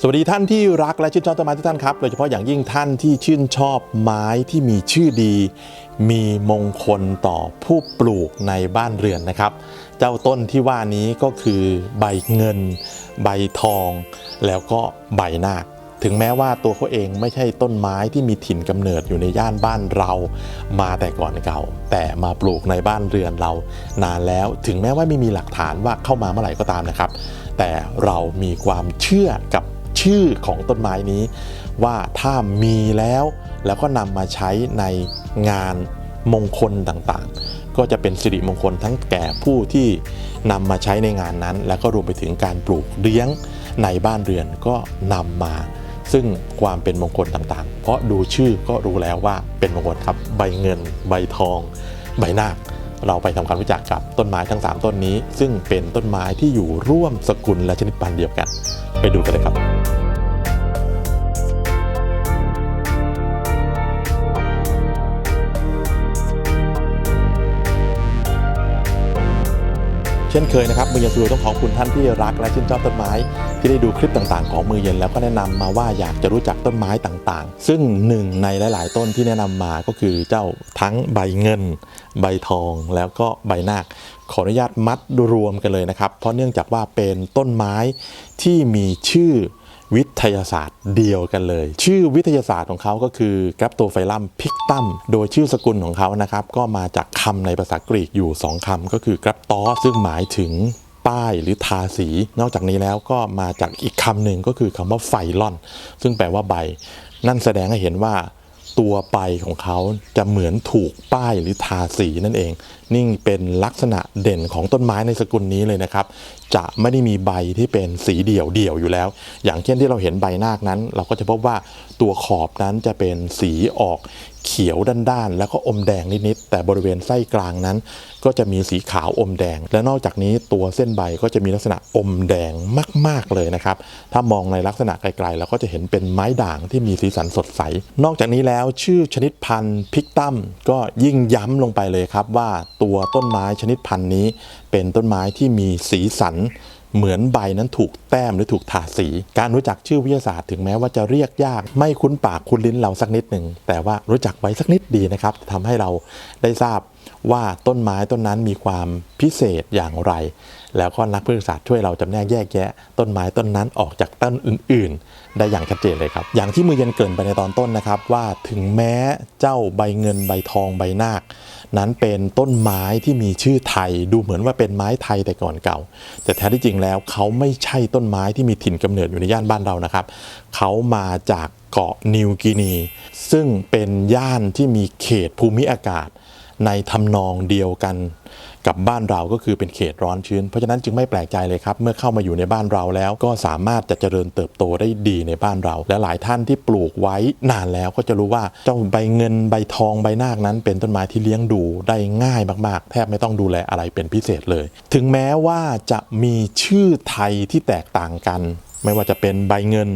สวัสดีท่านที่รักและชื่นชอบต้นไม้ทุกท่านครับ โดยเฉพาะอย่างยิ่งท่านที่ชื่นชอบไม้ที่มีชื่อดี มีมงคลต่อผู้ปลูกในบ้านเรือนนะครับ เจ้าต้นที่ว่านี้ก็คือใบเงิน ใบทอง แล้วก็ใบนาคถึงแม้ว่าตัวเขาเองไม่ใช่ต้นไม้ที่มีถิ่นกำเนิดอยู่ในย่านบ้านเรามาแต่ก่อนเก่า แต่มาปลูกในบ้านเรือนเรานานแล้วถึงแม้ว่าไม่มีหลักฐานว่าเข้ามาเมื่อไหร่ก็ตามนะครับ แต่เรามีความเชื่อกับ ชื่อของต้นไม้นี้ ว่าถ้ามีแล้ว แล้วก็นำมาใช้ในงานมงคลต่างๆ ก็จะเป็นสิริมงคลทั้งแก่ผู้ที่นำมาใช้ในงานนั้น แล้วก็รวมไปถึงการปลูกเลี้ยงในบ้านเรือนก็นำมาซึ่งความเป็นมงคลต่างๆ เพราะดูชื่อก็รู้แล้วว่าเป็นมงคลครับ ใบเงิน ใบทอง ใบนาค เราไปทำความรู้จักกับต้นไม้ทั้ง 3 ต้นนี้ ซึ่งเป็นต้นไม้ที่อยู่ร่วมสกุลและชนิดพันธุ์เดียวกัน ไปดูกันเลยครับ ช่นเคยนะครับมือเย็นสตูดิโอต้องขอบคุณท่านที่รักและชื่นชอบต้นไม้ ที่ได้ดูคลิปต่างๆ ของมือเย็นแล้วก็แนะนำมาว่าอยากจะรู้จักต้นไม้ต่างๆ ซึ่งหนึ่งในหลาย ๆ ต้นที่แนะนำมาก็คือเจ้าทั้งใบเงิน ใบทองแล้วก็ใบนาคขออนุญาตมัดรวมกันเลยนะครับ เพราะเนื่องจากว่าเป็นต้นไม้ที่มีชื่อ วิทยาศาสตร์เดียวกันเลย ชื่อวิทยาศาสตร์ของเขาก็คือ g r a p t o p h y l u m pictum โดยชื่อสกุลของเขานะครับ ก็มาจากคำในภาษากรีกอยู่ 2คำก็คือกราฟตอซึ่งหมายถึงป้ายหรือทาสี นอกจากนี้แล้วก็มาจากอีกคำหนึ่งก็คือคำว่าไฟลอน ซึ่งแปลว่าใบ นั่นแสดงให้เห็นว่า ตัวใบของเขาจะเหมือนถูกป้ายหรือทาสีนั่นเอง นี่เป็นลักษณะเด่นของต้นไม้ในสกุลนี้เลยนะครับ จะไม่ได้มีใบที่เป็นสีเดี่ยวเดี่ยวอยู่แล้ว อย่างเช่นที่เราเห็นใบนาคนั้น เราก็จะพบว่าตัวขอบนั้นจะเป็นสีออก ขียวด้านๆ แล้วก็อมแดงนิดๆ แต่บริเวณไส้กลางนั้น ก็จะมีสีขาวอมแดง และนอกจากนี้ตัวเส้นใบก็จะมีลักษณะอมแดงมาก ๆเลยนะครับ ถ้ามองในลักษณะไกลๆเราก็จะเห็นเป็นไม้ด่างที่มีสีสันสดใส นอกจากนี้แล้วชื่อชนิดพันธุ์พิกตัมก็ยิ่งย้ำลงไปเลยครับว่าตัวต้นไม้ชนิดพันธุ์นี้ เป็นต้นไม้ที่มีสีสัน เหมือนใบนั้นถูกแต้มหรือถูกทาสี การรู้จักชื่อวิทยาศาสตร์ถึงแม้ว่าจะเรียกยาก ไม่คุ้นปากคุ้นลิ้นเราสักนิดหนึ่งแต่ว่ารู้จักไว้สักนิดดีนะครับทำให้เราได้ทราบว่าต้นไม้ต้นนั้นมีความพิเศษอย่างไร แล้วก็นักพฤกษศาสตร์ช่วยเราจำแนกแยกแยะ ต้นไม้ต้นนั้นออกจากต้นอื่น ๆ ได้อย่างชัดเจนเลยครับ อย่างที่มือเย็นเกินไปในตอนต้นนะครับ ว่าถึงแม้เจ้าใบเงินใบทองใบนาค นั้นเป็นต้นไม้ที่มีชื่อไทย ดูเหมือนว่าเป็นไม้ไทยแต่ก่อนเก่า แต่แท้ที่จริงแล้วเขาไม่ใช่ต้นไม้ที่มีถิ่นกำเนิดอยู่ในย่านบ้านเรานะครับเขามาจากเกาะนิวกินี ซึ่งเป็นย่านที่มีเขตภูมิอากาศในทำนองเดียวกัน กับบ้านเราก็คือเป็นเขตร้อนชื้น เพราะฉะนั้นจึงไม่แปลกใจเลยครับ เมื่อเข้ามาอยู่ในบ้านเราแล้ว ก็สามารถจะเจริญเติบโตได้ดีในบ้านเรา และหลายท่านที่ปลูกไว้นานแล้วก็จะรู้ว่าเจ้าใบเงินใบทองใบนาคนั้น เป็นต้นไม้ที่เลี้ยงดูได้ง่ายมาก ๆ แทบไม่ต้องดูแลอะไรเป็นพิเศษเลย ถึงแม้ว่าจะมีชื่อไทยที่แตกต่างกัน ไม่ว่าจะเป็นใบเงิน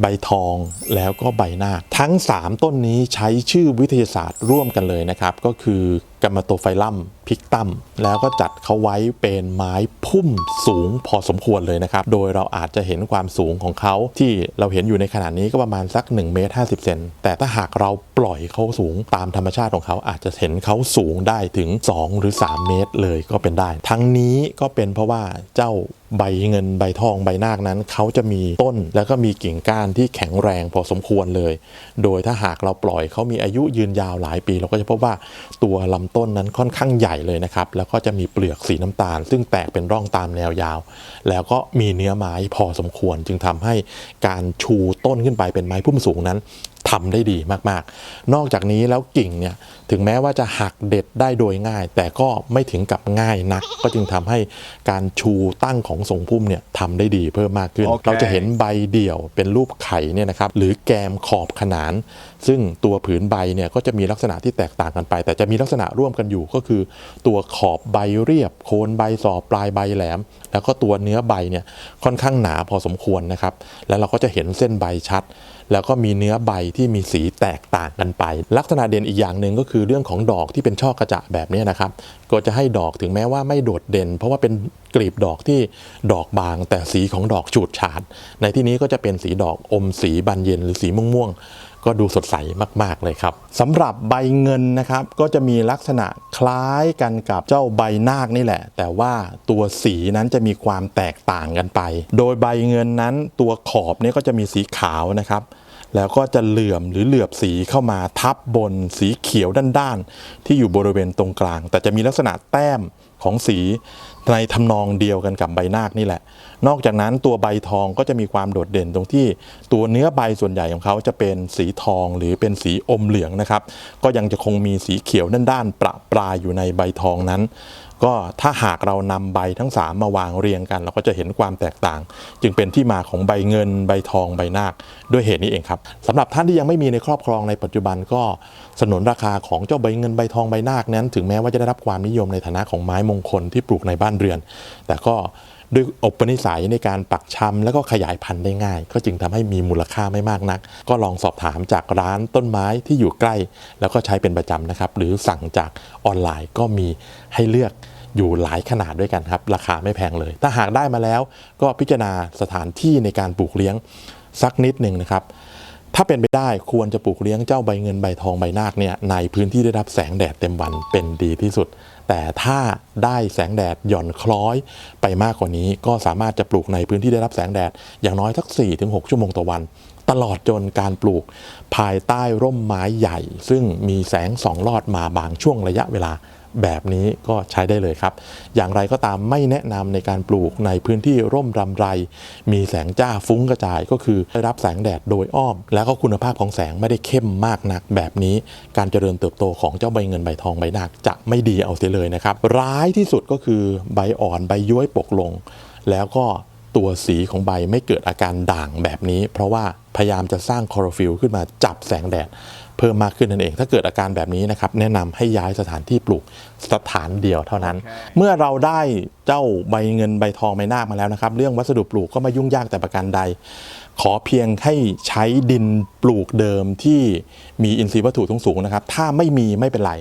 ใบทองแล้วก็ใบหน้า ทั้ง 3 ต้นนี้ใช้ชื่อวิทยาศาสตร์ร่วมกันเลยนะครับ ก็คือกัมมาโตไฟลัมพิกตัมแล้วก็จัดเขาไว้เป็นไม้พุ่มสูงพอสมควรเลยนะครับ โดยเราอาจจะเห็นความสูงของเขาที่เราเห็นอยู่ในขณะนี้ก็ประมาณสัก1เมตร50เซนแต่ถ้าหากเราปล่อยเขาสูงตามธรรมชาติของเขาอาจจะเห็นเขาสูงได้ถึง 2 หรือ 3 เมตรเลยก็เป็นได้ ทั้งนี้ก็เป็นเพราะว่าเจ้าใบเงินใบทองใบนาคนั้นเขาจะมีต้นแล้วก็มีกิ่งก้านที่แข็งแรงพอสมควรเลย โดยถ้าหากเราปล่อยเขามีอายุยืนยาวหลายปี เราก็จะพบว่าตัวลำต้นนั้นค่อนข้างใหญ่เลยนะครับ แล้วก็จะมีเปลือกสีน้ำตาล ซึ่งแตกเป็นร่องตามแนวยาว แล้วก็มีเนื้อไม้พอสมควร จึงทำให้การชูต้นขึ้นไปเป็นไม้พุ่มสูงนั้น ทำได้ดีมากๆ นอกจากนี้แล้วกิ่งเนี่ยถึงแม้ว่าจะหักเด็ดได้โดยง่าย แต่ก็ไม่ถึงกับง่ายนัก ก็จึงทำให้การชูตั้งของทรงพุ่มเนี่ยทำได้ดีเพิ่มมากขึ้นโอเคเราจะเห็นใบเดี่ยวเป็นรูปไข่เนี่ยนะครับหรือแกมขอบขนาน ซึ่งตัวผืนใบเนี่ยก็จะมีลักษณะที่แตกต่างกันไป แต่จะมีลักษณะร่วมกันอยู่ก็คือ ตัวขอบใบเรียบ โคนใบสอบปลายใบแหลม แล้วก็ตัวเนื้อใบเนี่ยค่อนข้างหนาพอสมควรนะครับแล้วเราก็จะเห็นเส้นใบชัด แล้วก็มีเนื้อใบที่มีสีแตกต่างกันไป ลักษณะเด่นอีกอย่างหนึ่งก็คือเรื่องของดอกที่เป็นช่อกระจะแบบนี้นะครับ ก็จะให้ดอกถึงแม้ว่าไม่โดดเด่น เพราะว่าเป็นกลีบดอกที่ดอกบาง แต่สีของดอกฉูดฉาด ในที่นี้ก็จะเป็นสีดอกอมสีบานเย็นหรือสีม่วงๆก็ดูสดใสมาก ๆ เลยครับสำหรับใบเงินนะครับ ก็จะมีลักษณะคล้ายกันกับเจ้าใบนาคนี่แหละ แต่ว่าตัวสีนั้นจะมีความแตกต่างกันไป โดยใบเงินนั้นตัวขอบเนี่ยก็จะมีสีขาวนะครับ แล้วก็จะเหลื่อมหรือเหลือบสีเข้ามาทับบนสีเขียวด้านๆ ที่อยู่บริเวณตรงกลาง แต่จะมีลักษณะแต้มของสีในทำนองเดียวกันกับใบนาคนี่แหละ นอกจากนั้นตัวใบทองก็จะมีความโดดเด่นตรงที่ตัวเนื้อใบส่วนใหญ่ของเขาจะเป็นสีทองหรือเป็นสีอมเหลืองนะครับ ก็ยังจะคงมีสีเขียวด้านๆประปรายอยู่ในใบทองนั้น ก็ถ้าหากเรานำใบทั้ง 3 มาวางเรียงกัน เราก็จะเห็นความแตกต่าง จึงเป็นที่มาของใบเงิน ใบทองใบนาคด้วยเหตุนี้เองครับสำหรับท่านที่ยังไม่มีในครอบครองในปัจจุบันก็สนนราคาของเจ้าใบเงินใบทองใบนาคนั้น ถึงแม้ว่าจะได้รับความนิยมในฐานะของไม้มงคลที่ปลูกในบ้านเรือน แต่ก็ ด้วยอุปนิสัยในการปักชำแล้วก็ขยายพันธุ์ได้ง่าย ก็จึงทำให้มีมูลค่าไม่มากนัก ก็ลองสอบถามจากร้านต้นไม้ที่อยู่ใกล้ แล้วก็ใช้เป็นประจำนะครับ หรือสั่งจากออนไลน์ก็มีให้เลือกอยู่หลายขนาดด้วยกันครับ ราคาไม่แพงเลย ถ้าหากได้มาแล้วก็พิจารณาสถานที่ในการปลูกเลี้ยงสักนิดหนึ่งนะครับ ถ้าเป็นไปได้ควรจะปลูกเลี้ยงเจ้าใบเงินใบทองใบนาคเนี่ยในพื้นที่ได้รับแสงแดดเต็มวันเป็นดีที่สุด แต่ถ้าได้แสงแดดหย่อนคล้อยไปมากกว่านี้ ก็สามารถจะปลูกในพื้นที่ได้รับแสงแดดอย่างน้อยสัก 4-6 ชั่วโมงต่อวัน ตลอดจนการปลูกภายใต้ร่มไม้ใหญ่ ซึ่งมีแสงสองลอดมาบางช่วงระยะเวลาแบบนี้ก็ใช้ได้เลยครับ อย่างไรก็ตามไม่แนะนำในการปลูกในพื้นที่ร่มรำไร มีแสงจ้าฟุ้งกระจายก็คือได้รับแสงแดดโดยอ้อม แล้วก็คุณภาพของแสงไม่ได้เข้มมากนักแบบนี้ การเจริญเติบโตของเจ้าใบเงินใบทองใบนาคจะไม่ดีเอาเสียเลยนะครับ ร้ายที่สุดก็คือใบอ่อนใบย้วยปกลง แล้วก็ ตัวสีของใบไม่เกิดอาการด่างแบบนี้ เพราะว่าพยายามจะสร้างคลอโรฟิลล์ขึ้นมาจับแสงแดดเพิ่มมากขึ้นนั่นเอง ถ้าเกิดอาการแบบนี้นะครับ แนะนำให้ย้ายสถานที่ปลูกสถานเดียวเท่านั้น เมื่อเราได้เจ้าใบเงินใบทองใบนาคมาแล้วนะครับ เรื่องวัสดุปลูกก็ไม่ยุ่งยากแต่ประการใด ขอเพียงให้ใช้ดินปลูกเดิมที่มีอินทรีย์วัตถุสูงๆนะครับ ถ้าไม่มีไม่เป็นไร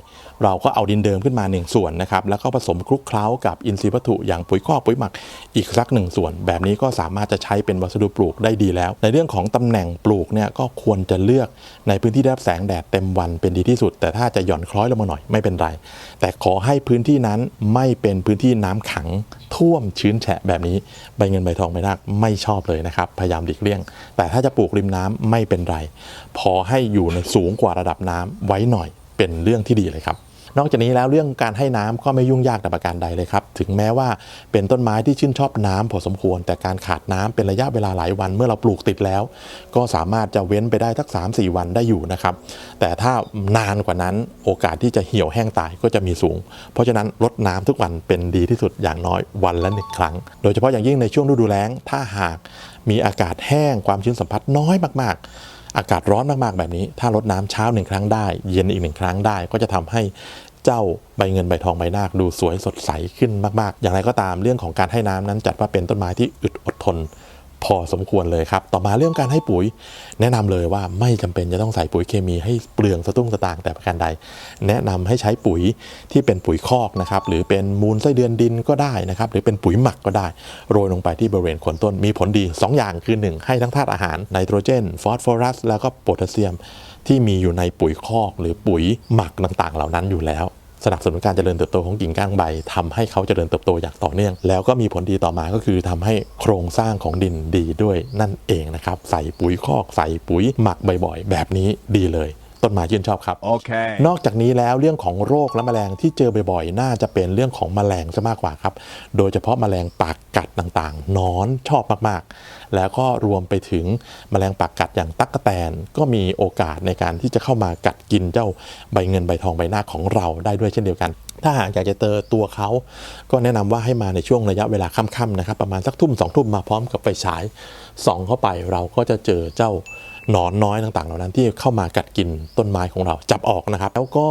เราก็เอาดินเดิมขึ้นมาหนึ่งส่วนนะครับ แล้วก็ผสมคลุกเคล้ากับอินทรีย์วัตถุอย่างปุ๋ยคอกปุ๋ยหมักอีกสักหนึ่งส่วน แบบนี้ก็สามารถจะใช้เป็นวัสดุปลูกได้ดีแล้ว ในเรื่องของตำแหน่งปลูกเนี่ยก็ควรจะเลือกในพื้นที่ได้รับแสงแดดเต็มวันเป็นดีที่สุด แต่ถ้าจะหย่อนคล้อยลงมาหน่อยไม่เป็นไร แต่ขอให้พื้นที่นั้นไม่เป็นพื้นที่น้ำขังท่วมชื้นแฉะแบบนี้ใบเงินใบทองใบนาคไม่ชอบเลยนะครับ พยายามหลีกเลี่ยง แต่ถ้าจะปลูกริมน้ำไม่เป็นไร พอให้อยู่ในสูงกว่าระดับน้ำไว้หน่อยเป็นเรื่องที่ดีเลยครับ นอกจากนี้แล้วเรื่องการให้น้ำก็ไม่ยุ่งยากแต่ประการใดเลยครับ ถึงแม้ว่าเป็นต้นไม้ที่ชื่นชอบน้ำพอสมควร แต่การขาดน้ำเป็นระยะเวลาหลายวันเมื่อเราปลูกติดแล้ว ก็สามารถจะเว้นไปได้ทัก 3-4 วันได้อยู่นะครับ แต่ถ้านานกว่านั้นโอกาสที่จะเหี่ยวแห้งตายก็จะมีสูง เพราะฉะนั้นลดน้ำทุกวันเป็นดีที่สุดอย่างน้อยวันละหนึ่งครั้ง โดยเฉพาะอย่างยิ่งในช่วงฤดูแล้งถ้าหากมีอากาศแห้งความชื้นสัมผัสน้อยมากๆ อากาศร้อนมากๆแบบนี้ ถ้าลดน้ำเช้าหนึ่งครั้งได้ เย็นอีกหนึ่งครั้งได้ ก็จะทำให้เจ้าใบเงินใบทองใบนาคดูสวยสดใสขึ้นมาก ๆ อย่างไรก็ตามเรื่องของการให้น้ำนั้นจัดว่าเป็นต้นไม้ที่อึดอดทน พอสมควรเลยครับ ต่อมาเรื่องการให้ปุ๋ย แนะนำเลยว่าไม่จำเป็นจะต้องใส่ปุ๋ยเคมีให้เปลืองสตุ้งสตางค์แต่ประการใด แนะนำให้ใช้ปุ๋ยที่เป็นปุ๋ยคอกนะครับหรือเป็นมูลไส้เดือนดินก็ได้นะครับหรือเป็นปุ๋ยหมักก็ได้ โรยลงไปที่บริเวณโคนต้นมีผลดี 2 อย่างคือ 1 ให้ทั้งธาตุอาหารไนโตรเจน ฟอสฟอรัส แล้วก็โพแทสเซียม ที่มีอยู่ในปุ๋ยคอกหรือปุ๋ยหมักต่างๆ เหล่านั้นอยู่แล้ว สนับสนุนการเจริญเติบโตของกิ่งก้านใบทำให้เขาเจริญเติบโตอย่างต่อเนื่อง แล้วก็มีผลดีต่อมาก็คือทำให้โครงสร้างของดินดีด้วยนั่นเองนะครับ ใส่ปุ๋ยคอกใส่ปุ๋ยหมักบ่อยๆ แบบนี้ดีเลย ต้นไม้ชื่นชอบครับ Okay. นอกจากนี้แล้วเรื่องของโรคและแมลงที่เจอบ่อยๆ น่าจะเป็นเรื่องของแมลงซะมากกว่าครับ โดยเฉพาะแมลงปากกัดต่างๆหนอนชอบมากๆ แล้วก็รวมไปถึงแมลงปากกัดอย่างตั๊กแตน ก็มีโอกาสในการที่จะเข้ามากัดกินเจ้าใบเงินใบทองใบหน้าของเราได้ด้วยเช่นเดียวกัน ถ้าหากอยากจะเจอตัวเขา ก็แนะนำว่าให้มาในช่วงระยะเวลาค่ำๆนะครับ ประมาณสักทุ่มสองทุ่มมาพร้อมกับไฟฉายส่องเข้าไปเราก็จะเจอเจ้า หนอนน้อยต่างๆ เหล่านั้นที่เข้ามากัดกินต้นไม้ของเราจับออกนะครับ แล้วก็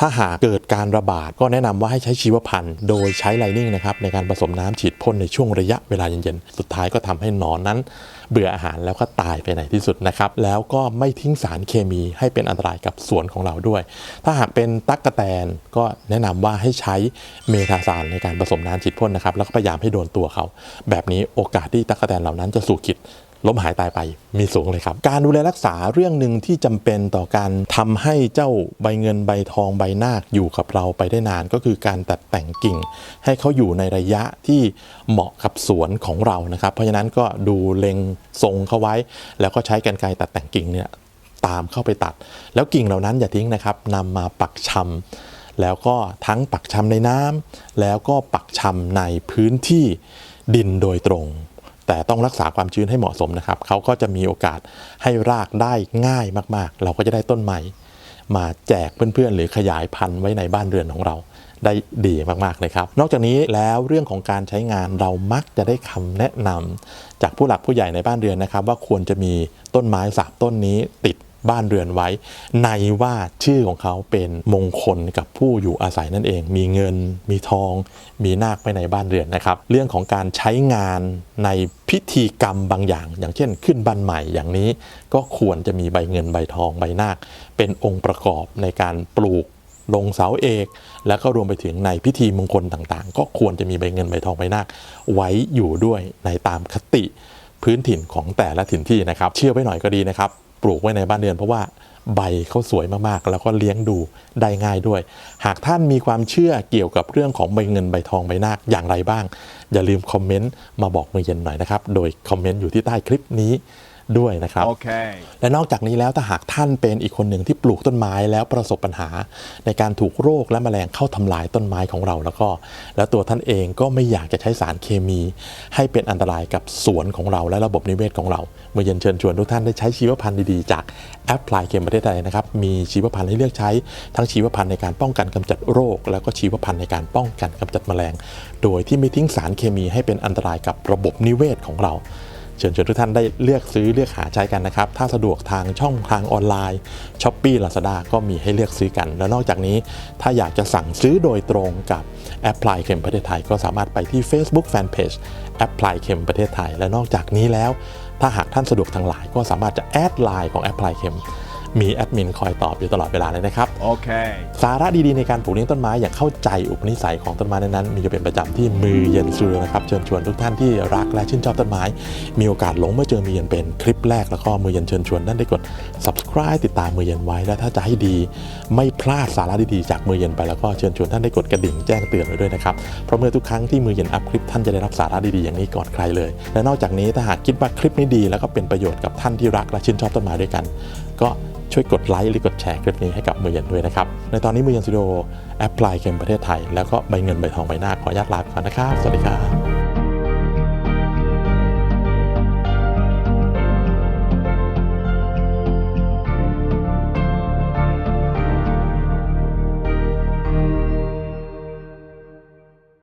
ถ้าหากเกิดการระบาดก็แนะนำว่าให้ใช้ชีวพันธุ์ โดยใช้ไลนิ่งนะครับในการผสมน้ำฉีดพ่นในช่วงระยะเวลาเย็นๆ สุดท้ายก็ทำให้หนอนนั้น เบื่ออาหารแล้วก็ตายไปในที่สุดนะครับ แล้วก็ไม่ทิ้งสารเคมีให้เป็นอันตรายกับสวนของเราด้วย ถ้าหากเป็นตั๊กกะแตนก็แนะนำว่าให้ใช้เมทาซานในการผสมน้ำฉีดพ่นนะครับแล้วก็พยายามให้โดนตัวเขา แบบนี้โอกาสที่ตั๊กกะแตนเหล่านั้นจะสู่ขิด ล้มหายตายไปมีสูงเลยครับ การดูแลรักษาเรื่องหนึ่งที่จำเป็นต่อการทำให้เจ้าใบเงินใบทองใบนาคอยู่กับเราไปได้นานก็คือการตัดแต่งกิ่ง ให้เขาอยู่ในระยะที่เหมาะกับสวนของเรานะครับ เพราะฉะนั้นก็ดูเล็งทรงเขาไว้ แล้วก็ใช้กรรไกรตัดแต่งกิ่งเนี่ยตามเข้าไปตัด แล้วกิ่งเหล่านั้นอย่าทิ้งนะครับนำมาปักชำแล้วก็ทั้งปักชำในน้ำแล้วก็ปักชำในพื้นที่ดินโดยตรง แต่ต้องรักษาความชื้นให้เหมาะสมนะครับเขาก็จะมีโอกาสให้รากได้ง่ายมากๆ เราก็จะได้ต้นใหม่ มาแจกเพื่อนๆ หรือขยายพันธุ์ไว้ในบ้านเรือนของเราได้ดีมากๆเลยครับ นอกจากนี้แล้วเรื่องของการใช้งานเรามักจะได้คำแนะนำจากผู้หลักผู้ใหญ่ในบ้านเรือนนะครับ ว่าควรจะมีต้นไม้สามต้นนี้ติด บ้านเรือนไว้ ในว่าชื่อของเขาเป็นมงคลกับผู้อยู่อาศัยนั่นเอง มีเงิน มีทอง มีนาคไปในบ้านเรือนนะครับ เรื่องของการใช้งานในพิธีกรรมบางอย่าง อย่างเช่น ขึ้นบ้านใหม่อย่างนี้ ก็ควรจะมีใบเงินใบทองใบนาค เป็นองค์ประกอบในการปลูกลงเสาเอก แล้วก็รวมไปถึงในพิธีมงคลต่างๆ ก็ควรจะมีใบเงินใบทองใบนาค ไว้อยู่ด้วยในตามคติพื้นถิ่นของแต่ละถิ่นที่นะครับ เชื่อไว้หน่อยก็ดีนะครับ ปลูกไว้ในบ้านเรือน เพราะว่าใบเขาสวยมากๆ แล้วก็เลี้ยงดูได้ง่ายด้วย หากท่านมีความเชื่อเกี่ยวกับเรื่องของใบเงินใบทองใบนาคอย่างไรบ้าง อย่าลืมคอมเมนต์มาบอกมือเย็นหน่อยนะครับ โดยคอมเมนต์อยู่ที่ใต้คลิปนี้ ด้วยนะครับ Okay. และนอกจากนี้แล้วถ้าหากท่านเป็นอีกคนหนึ่งที่ปลูกต้นไม้แล้วประสบปัญหา ในการถูกโรคและแมลงเข้าทำลายต้นไม้ของเราแล้วก็ แล้วตัวท่านเองก็ไม่อยากจะใช้สารเคมี ให้เป็นอันตรายกับสวนของเราและระบบนิเวศของเราเมื่อเย็นเชิญชวนทุกท่านได้ใช้ชีวพันธุ์ดีๆ จากแอปพลายเคมประเทศไทยนะครับมีชีวพันธุ์ให้เลือกใช้ทั้งชีวพันธุ์ในการป้องกันกำจัดโรค แล้วก็ชีวพันธุ์ในการป้องกันกำจัดแมลง โดยที่ไม่ทิ้งสารเคมีให้เป็นอันตรายกับระบบนิเวศของเรา เชิญชวนทุกท่านได้เลือกซื้อเลือกหาใช้กันนะครับ ถ้าสะดวกทางช่องทางออนไลน์ช้อปปี้ลาซาด้าก็มีให้เลือกซื้อกัน แล้วนอกจากนี้ถ้าอยากจะสั่งซื้อโดยตรงกับแอปพลายเข็มประเทศไทย ก็สามารถไปที่ Facebook Fanpage แอปพลายเข็มประเทศไทย และนอกจากนี้แล้ว ถ้าหากท่านสะดวกทางไลน์ก็สามารถจะแอดไลน์ของแอปพลายเข็ม มีแอดมินคอยตอบอยู่ตลอดเวลาเลยนะครับ Okay. สาระดีๆในการปลูกเลี้ยงต้นไม้อย่างเข้าใจอุปนิสัยของต้นไม้นั้นๆมีอยู่เป็นประจำที่มือเย็นซูนะครับเชิญชวนทุกท่านที่รักและชื่นชอบต้นไม้ มีโอกาสหลงเมื่อเจอมือเย็นเป็นคลิปแรกแล้วก็มือเย็นเชิญชวนท่านได้กด subscribe ติดตามมือเย็นไว้และถ้าจะให้ดี ไม่พลาดสาระดีๆจากมือเย็นไปแล้วก็เชิญชวนท่านได้กดกระดิ่งแจ้งเตือนไว้ด้วยนะครับเพราะเมื่อทุกครั้งที่มือเย็นอัพคลิปท่านจะได้รับสาระดีๆอย่างนี้ก่อนใครเลย และนอกจากนี้ถ้าหากคิดว่าคลิปนี้ดี แล้วก็เป็นประโยชน์กับท่านที่รักและชื่นชอบต้นไม้ด้วยกัน ก็ช่วยกดไลค์หรือกดแชร์คลิปนี้ให้กับมือเย็นด้วยนะครับ ในตอนนี้มือเย็นสตูดิโอแอปพลายเกมประเทศไทย แล้วก็ใบเงินใบทองใบหน้าขออนุญาตลาไปก่อนนะครับ สวัสดีครับ